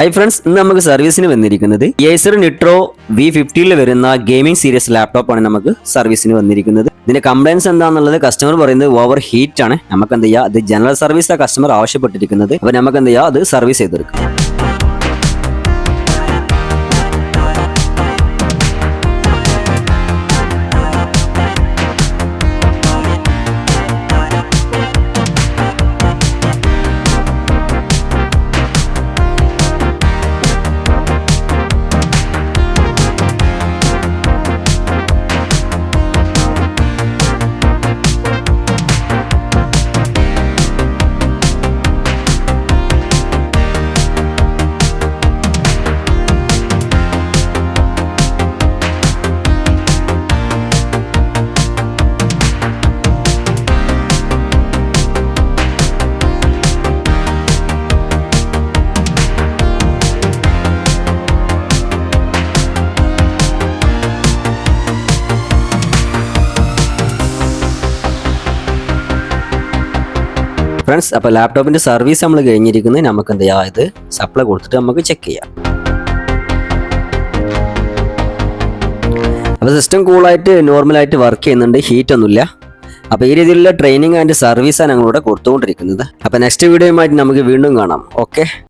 Hi friends ഇന്ന് നമുക്ക് സർവീസിന് വന്നിരിക്കുന്നത് ഏസർ നിട്രോ വി ഫിഫ്റ്റിയിൽ വരുന്ന ഗെയിമിംഗ് സീരീസ് ലാപ്ടോപ്പ് ആണ് നമുക്ക് സർവീസിന് വന്നിരിക്കുന്നത്. ഇതിന്റെ കംപ്ലൈൻസ് എന്താണെന്നുള്ളത് കസ്റ്റമർ പറയുന്നത് ഓവർ ഹീറ്റ് ആണ്. നമുക്ക് എന്ത് ചെയ്യാം അത് ജനറൽ സർവീസ് കസ്റ്റമർ ആവശ്യപ്പെട്ടിരിക്കുന്നത്. അപ്പൊ നമുക്ക് എന്ത് ചെയ്യാം അത് സർവീസ് ചെയ്തെടുക്കാം. ഫ്രണ്ട്സ് അപ്പോൾ ലാപ്ടോപ്പിന്റെ സർവീസ് നമ്മൾ കഴിഞ്ഞിരിക്കുന്നത് നമുക്ക് എന്ത് ചെയ്യാം? ഇത് സപ്ലൈ കൊടുത്തിട്ട് നമുക്ക് ചെക്ക് ചെയ്യാം. അപ്പോൾ സിസ്റ്റം കൂളായിട്ട് നോർമലായിട്ട് വർക്ക് ചെയ്യുന്നുണ്ട്. ഹീറ്റ് ഒന്നുമില്ല. അപ്പോൾ ഈ രീതിയിലുള്ള ട്രെയിനിങ് ആൻഡ് സർവീസാണ് ഞങ്ങളിവിടെ കൊടുത്തുകൊണ്ടിരിക്കുന്നത്. അപ്പോൾ നെക്സ്റ്റ് വീഡിയോയുമായിട്ട് നമുക്ക് വീണ്ടും കാണാം. ഓക്കെ